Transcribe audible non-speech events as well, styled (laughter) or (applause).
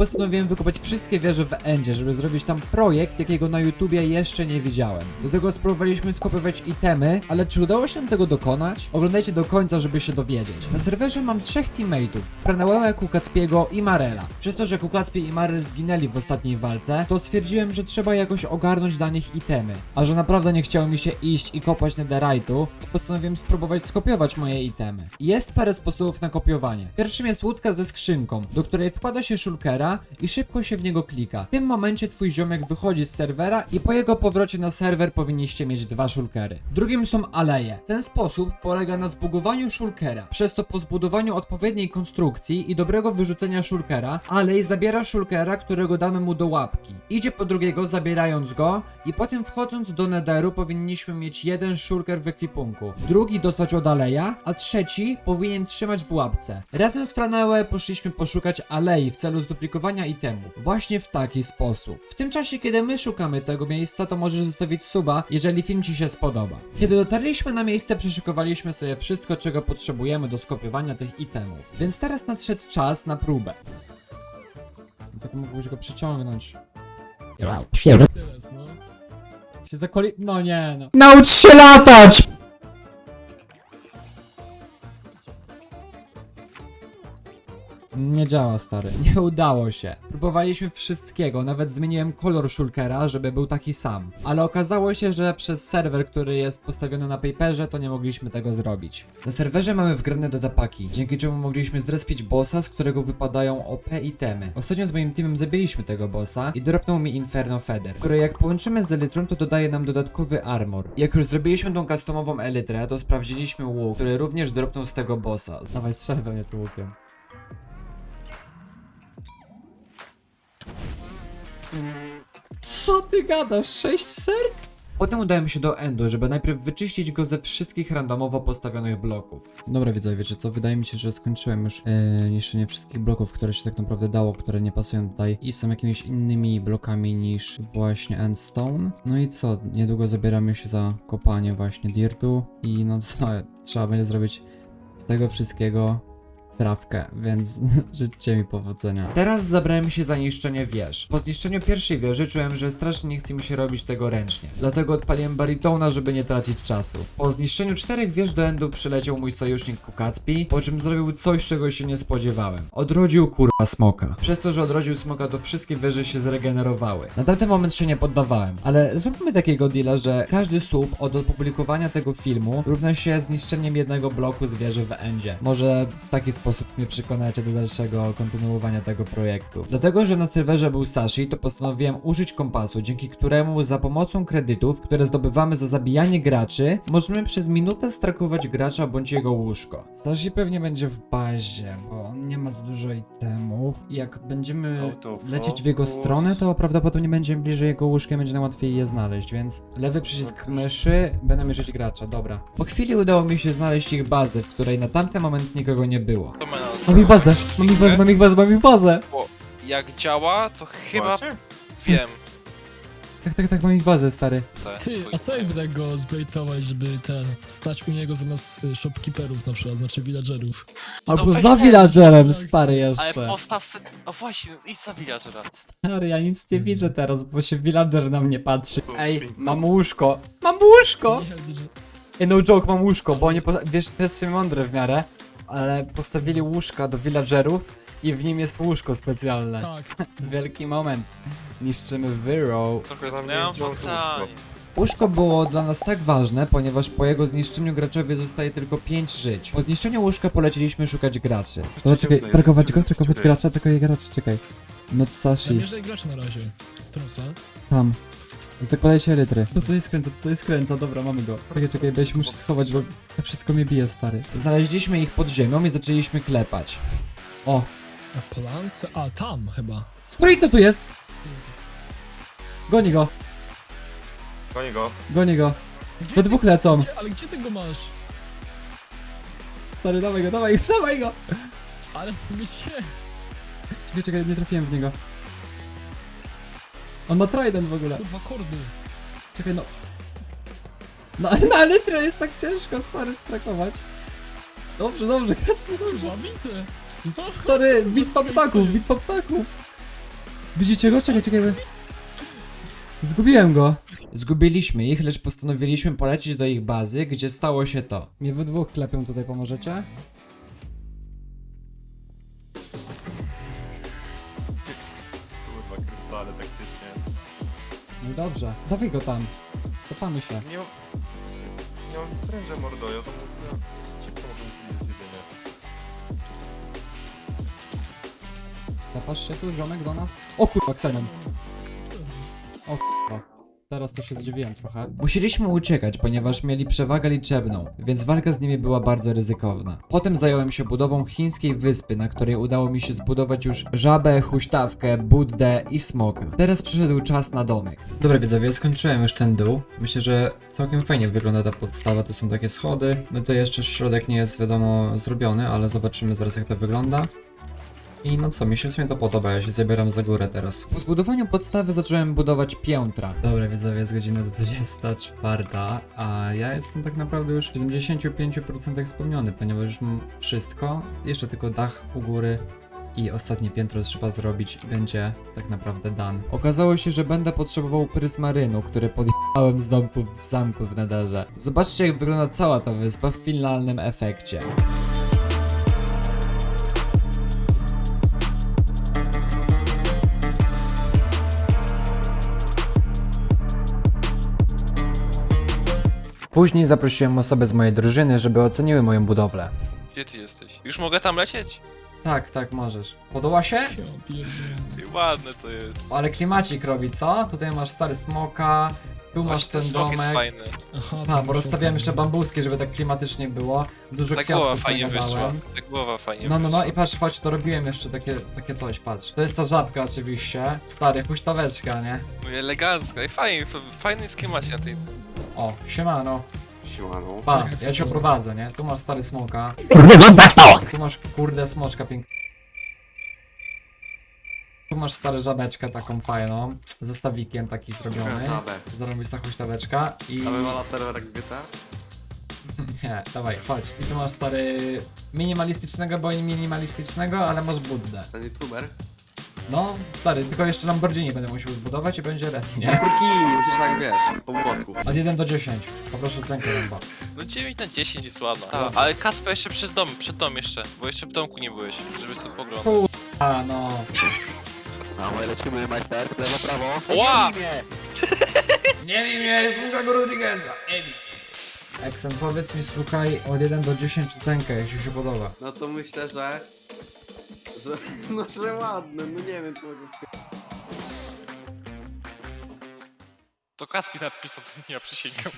Postanowiłem wykopać wszystkie wieże w Endzie, żeby zrobić tam projekt, jakiego na YouTubie jeszcze nie widziałem. Do tego spróbowaliśmy skopiować itemy, ale czy udało się tego dokonać? Oglądajcie do końca, żeby się dowiedzieć. Na serwerze mam trzech teammateów, Pranałełę, Kukacpiego i Marela. Przez to, że Kukacpie i Marel zginęli w ostatniej walce, to stwierdziłem, że trzeba jakoś ogarnąć dla nich itemy. A że naprawdę nie chciało mi się iść i kopać netherite'u, to postanowiłem spróbować skopiować moje itemy. Jest parę sposobów na kopiowanie. Pierwszym jest łódka ze skrzynką, do której wkłada się shulkera i szybko się w niego klika. W tym momencie twój ziomek wychodzi z serwera i po jego powrocie na serwer powinniście mieć dwa shulkery. Drugim są aleje. Ten sposób polega na zbugowaniu shulkera. Przez to po zbudowaniu odpowiedniej konstrukcji i dobrego wyrzucenia shulkera, alej zabiera shulkera, którego damy mu do łapki. Idzie po drugiego zabierając go i potem wchodząc do netheru powinniśmy mieć jeden shulker w ekwipunku. Drugi dostać od aleja, a trzeci powinien trzymać w łapce. Razem z Franaue poszliśmy poszukać alei w celu zduplikowania itemów. Właśnie w taki sposób. W tym czasie, kiedy my szukamy tego miejsca, to możesz zostawić suba, jeżeli film Ci się spodoba. Kiedy dotarliśmy na miejsce, przeszykowaliśmy sobie wszystko, czego potrzebujemy do skopiowania tych itemów. Więc teraz nadszedł czas na próbę. Tak mógłbyś go przeciągnąć. Teraz, no. Się zakoli... No nie no. Naucz się latać! Nie działa, stary. (laughs) Nie udało się. Próbowaliśmy wszystkiego, nawet zmieniłem kolor shulkera, żeby był taki sam. Ale okazało się, że przez serwer, który jest postawiony na paperze, to nie mogliśmy tego zrobić. Na serwerze mamy wgrane datapaki, dzięki czemu mogliśmy zrespić bossa, z którego wypadają OP itemy. Ostatnio z moim teamem zabiliśmy tego bossa i dropnął mi Inferno Feather, który jak połączymy z Elytrą, to dodaje nam dodatkowy armor. Jak już zrobiliśmy tą customową Elytrę, to sprawdziliśmy łuk, który również dropnął z tego bossa. Dawaj, strzel we mnie tym łukiem. Co ty gadasz? Sześć serc? Potem udałem się do Endu, żeby najpierw wyczyścić go ze wszystkich randomowo postawionych bloków. Dobra widzowie, wiecie co? Wydaje mi się, że skończyłem już e, niszczenie wszystkich bloków, które się tak naprawdę dało, które nie pasują tutaj i są jakimiś innymi blokami niż właśnie Endstone. No i co? Niedługo zabieramy się za kopanie właśnie dirtu i no co? (laughs) Trzeba będzie zrobić z tego wszystkiego trawkę, więc (laughs) życzcie mi powodzenia. Teraz zabrałem się za niszczenie wież. Po zniszczeniu pierwszej wieży czułem, że strasznie nie chce mi się robić tego ręcznie. Dlatego odpaliłem baritona, żeby nie tracić czasu. Po zniszczeniu czterech wież do endów przyleciał mój sojusznik Kukacpi, po czym zrobił coś, czego się nie spodziewałem. Odrodził kurwa smoka. Przez to, że odrodził smoka, to wszystkie wieże się zregenerowały. Na tamten moment się nie poddawałem, ale zróbmy takiego deala, że każdy sub od opublikowania tego filmu równa się zniszczeniem jednego bloku z wieży w endzie. Może w taki sposób mnie przekonacie do dalszego kontynuowania tego projektu. Dlatego, że na serwerze był Sashi, to postanowiłem użyć kompasu, dzięki któremu za pomocą kredytów, które zdobywamy za zabijanie graczy, możemy przez minutę strakować gracza bądź jego łóżko. Sashi pewnie będzie w bazie, bo on nie ma za dużo itemów i jak będziemy lecieć w jego stronę, to prawdopodobnie będziemy bliżej jego łóżka i będzie nam łatwiej je znaleźć, więc lewy przycisk myszy, będę mierzyć gracza, dobra. Po chwili udało mi się znaleźć ich bazę, w której na tamten moment nikogo nie było. To ma nas- Mam ich bazę, mam ich bazę, mam ich bazę, mam ich bazę! Bo jak działa, to chyba Macie? wiem. Tak, tak, tak, mam ich bazę, stary. Te, Ty, a co jakby tak go zbejtować, żeby ten, stać u niego zamiast y, shopkeeperów na przykład, znaczy villagerów. Albo weź za nie, villagerem, stary Ale jeszcze. postaw se... O właśnie, idź za villagera. Stary, ja nic nie widzę teraz, bo się villager na mnie patrzy. Ej, mam łóżko, mam łóżko! Nie, Ej, no joke, mam łóżko, bo oni, posta- wiesz, to jest mądre w miarę, ale postawili łóżka do villagerów i w nim jest łóżko specjalne. Tak, (laughs) Wielki moment. Niszczymy Vyro. Trochę tam nie fotanie. Łóżko było dla nas tak ważne, ponieważ po jego zniszczeniu graczowi zostaje tylko 5 żyć. Po zniszczeniu łóżka poleciliśmy szukać graczy. Dobra, czekaj, trakować go, trakować gracza, tylko je gracza, czekaj. Not Sashi, mierzę graczy na razie. Którą stronę? Tam. Zakładajcie rytry. To tutaj skręca, to tutaj skręca, dobra, mamy go. Czekaj, czekaj, bo ja się muszę schować, bo to wszystko mnie bije, stary. Znaleźliśmy ich pod ziemią i zaczęliśmy klepać. O, A Polance? A, tam chyba. z której to tu jest? Goni go, Goni go. goni go. Gdzie We ty- dwóch lecą. Gdzie, ale gdzie ty go masz? Stary, dawaj go, dawaj go, dawaj go! Ale mnie... Czekaj, czekaj, nie trafiłem w niego. On ma trident w ogóle. Kurwa, kordy. Czekaj, no. No, na litrę jest tak ciężko, stary, strakować. S- Dobrze, dobrze, kręcę, dobrze. Kurwa, widzę. S- Stary, bitwa ptaków, bitwa ptaków. Widzicie go? Czekaj, czekaj. Zgubiłem go. Zgubiliśmy ich, lecz postanowiliśmy polecieć do ich bazy, gdzie stało się to. Mnie we dwóch klepią tutaj, pomożecie? Dobrze. Dawaj go tam. Kopamy się. Nie mam... Nie mam stręża, mordo, ja to mówię... Szybko mogę mi do ciebie, nie? Klepasz się tu, ziomek, do nas? O kurwa, Xenon. O kurwa. Teraz to się zdziwiłem trochę. Musieliśmy uciekać, ponieważ mieli przewagę liczebną, więc walka z nimi była bardzo ryzykowna. Potem zająłem się budową chińskiej wyspy, na której udało mi się zbudować już żabę, huśtawkę, buddę i smoka. Teraz przyszedł czas na domek. Dobra widzowie, skończyłem już ten dół. Myślę, że całkiem fajnie wygląda ta podstawa, to są takie schody. No to jeszcze środek nie jest wiadomo zrobiony, ale zobaczymy zaraz jak to wygląda. I no co, mi się w sumie to podoba, ja się zabieram za górę teraz. Po zbudowaniu podstawy zacząłem budować piętra. Dobra, widzowie, jest godzina 24, a ja jestem tak naprawdę już w 75% spełniony, ponieważ już mam wszystko. Jeszcze tylko dach u góry i ostatnie piętro trzeba zrobić i będzie tak naprawdę dan. Okazało się, że będę potrzebował prysmarynu, który podjechałem z domku w zamku w Nederze. Zobaczcie jak wygląda cała ta wyspa w finalnym efekcie. Później zaprosiłem osoby z mojej drużyny, żeby oceniły moją budowlę. Gdzie ty jesteś? Już mogę tam lecieć? Tak, tak, możesz. Podoba się? Ty, ładne to jest. Ale klimacik robi, co? Tutaj masz stary smoka, tu masz Właśnie ten ten smok jest domek. fajny. Aha, A, to bo rozstawiałem jeszcze bambuski, żeby tak klimatycznie było. Dużo Ta głowa kwiatków fajnie wyszła. Ta głowa fajnie No, no, wyszła. no i patrz, chodź, to robiłem jeszcze takie, takie coś, patrz. To jest ta żabka oczywiście. Stary, huśtaweczka, nie? No elegancko. I fajnie, f- fajny jest klimat na tej... O, siemano. Siemano. Pa, ja cię oprowadzę, nie? Tu masz stary smoka. Tu masz kurde smoczka piękna. Tu masz stare żabeczkę taką fajną, ze stawikiem taki zrobiony. Zarobista huśtaweczka i... A wywala serwer jak GTA? (laughs) Nie, dawaj, chodź. I tu masz stary minimalistycznego, bo minimalistycznego, ale masz buddę. Ten youtuber? No, stary, tylko jeszcze Lamborghini będę musiał zbudować i będzie ready, nie? Kurkini, musisz tak wiesz, po włosku. Od 1 do 10. Poproszę ocenkę Rambo. No 9 na 10 jest ładna. Dobrze. ale Kasper jeszcze przed dom, przed dom jeszcze. Bo jeszcze w domku nie byłeś, żeby sobie poglądać. A, no. A my lecimy, majster, lewo, prawo. Ła! Nie! Wiem, ja jestem Hugo Rodrigueza. Wiem. Eksen, powiedz mi, słuchaj, od 1 do 10 cenkę, jeśli się podoba. No to myślę, że... że no, że ładne, no nie wiem, co mogę To Kaski napisał, to nie ja przysięgam.